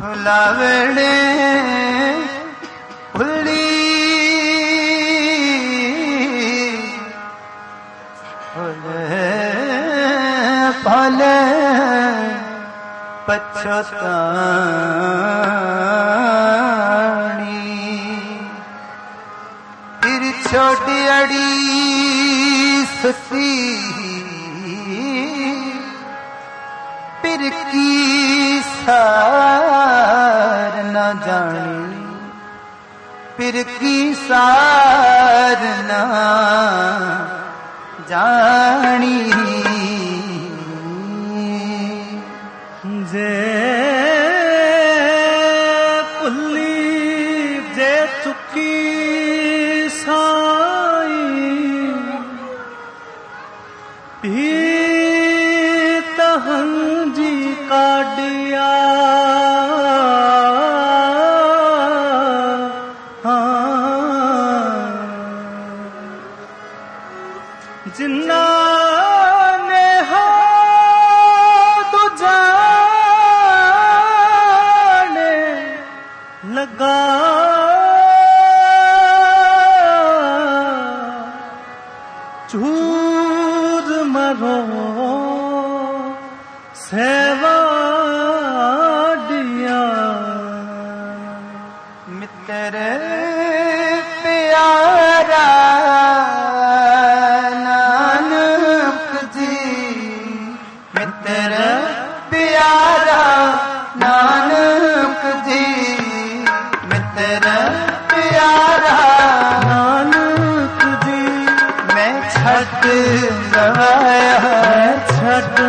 ਫੁਲਾਵੜੇ ਫੁੱਲੀ ਹੋਲੇ ਪਾਲੇ ਪਛਤਾਣੀ। ਫਿਰ ਛੋਟੀ ਅੜੀ ਸਸੀ ਪਿਰ ਸਾ फिर की सारना जानी जे पुली जे चुकी साई पी چود مرا سیواڈیا متر پیارا ਨਾਨਕ ਜੀ ਮਿੱਤਰ ਪਿਆਰਾ ਨਾਨਕ ਜੀ ਮਿੱਤਰ ਪਿਆਰਾ ਕੇ ਗਾਇਆ ਛੱਡ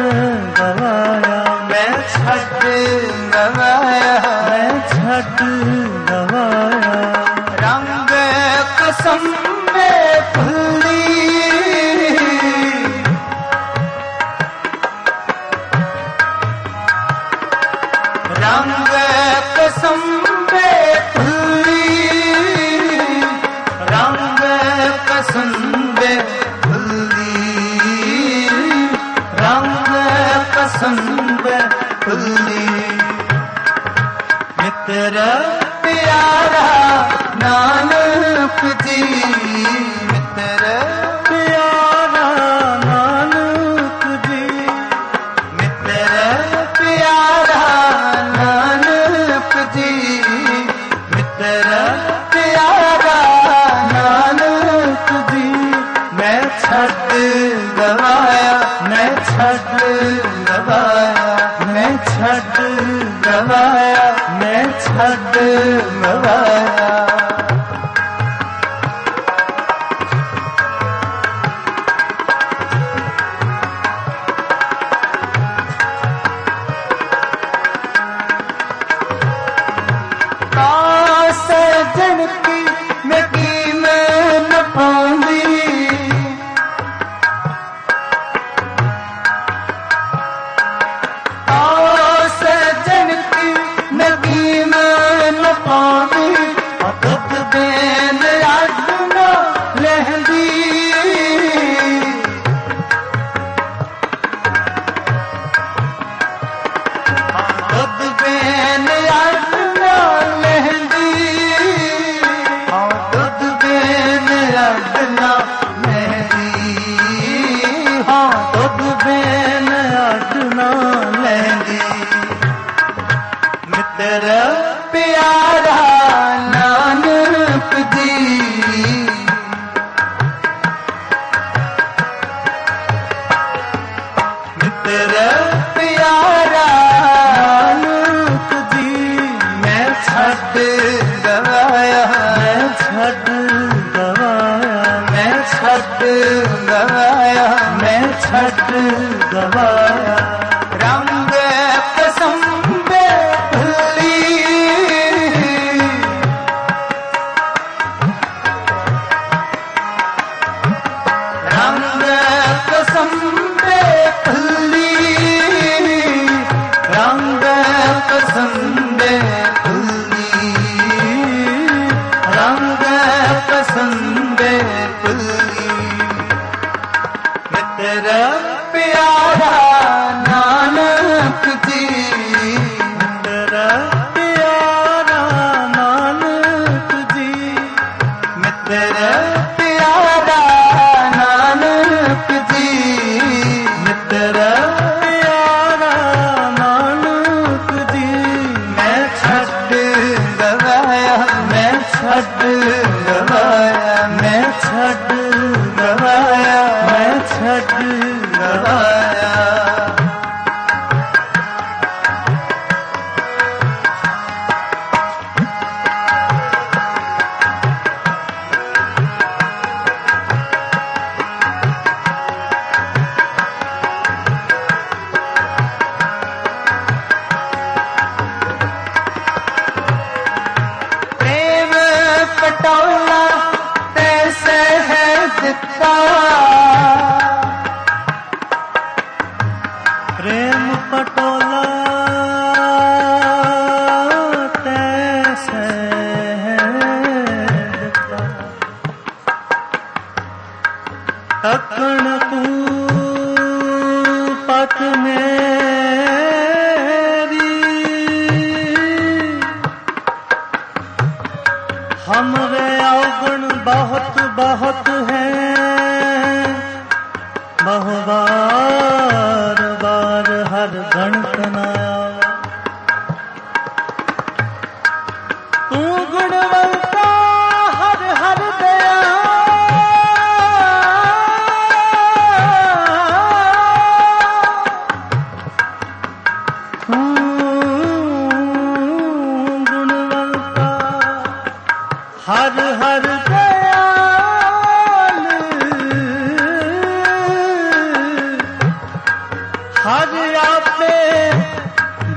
কটক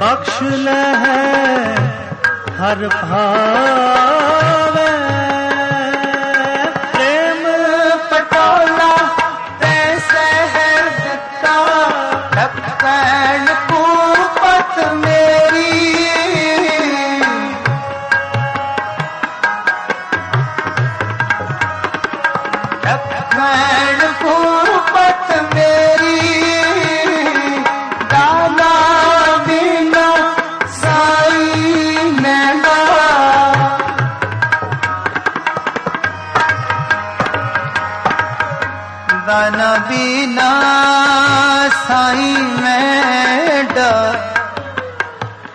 बख्श है हर भार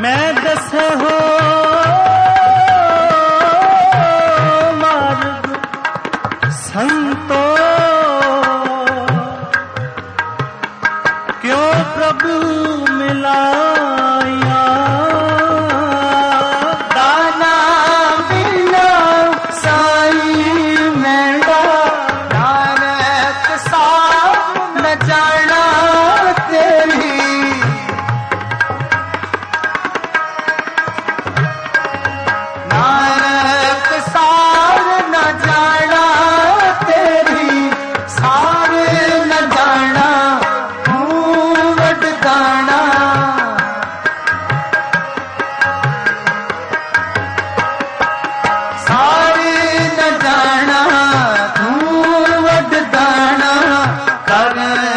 ਮੈਂ ਦੱਸਾਂ ਹੋ Bye.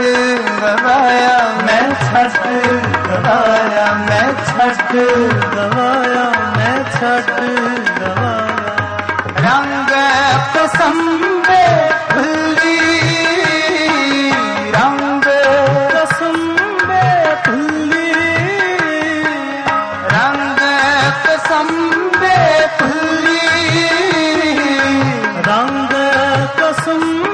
ਦਵਾਇਆ, ਮੈਂ ਛੱਡ ਦਵਾਇਆ, ਮੈਂ ਛੱਡ ਰੰਗ ਤਸੰਬੇ ਭੁੱਲੀ ਰੰਗ ਤਸੰਬੇ ਭੁੱਲੀ ਰੰਗ ਤਸੰਬੇ ਭੁੱਲੀ ਰੰਗ ਤਸੰਬੇ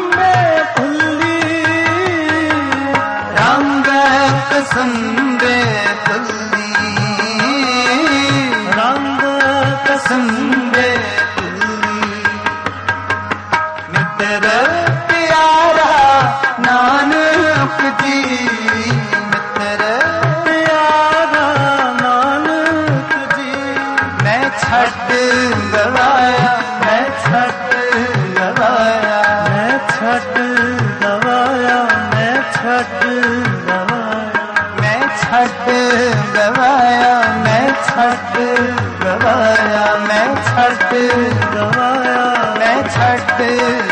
ਕਸੰਬੇ ਤੁਲੀ ਰੰਗ ਕਸੰਬੇ ਤੁਲੀ ਮਿੱਤਰ ਪਿਆਰਾ ਨਾਨਕ ਜੀ। ਮਿੱਤਰ ਪਿਆਰਾ ਨਾਨਕ ਜੀ। ਮੈਂ ਛੱਡ ਗਵਾਇਆ, ਮੈਂ ਛੱਡ पाया मैं छठ गवाया मैं छठ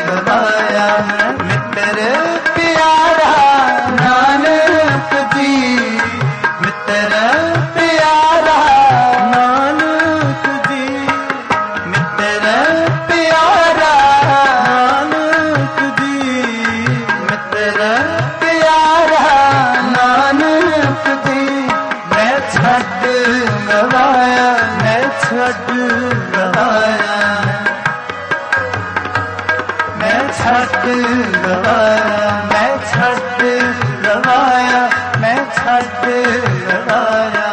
നാരായ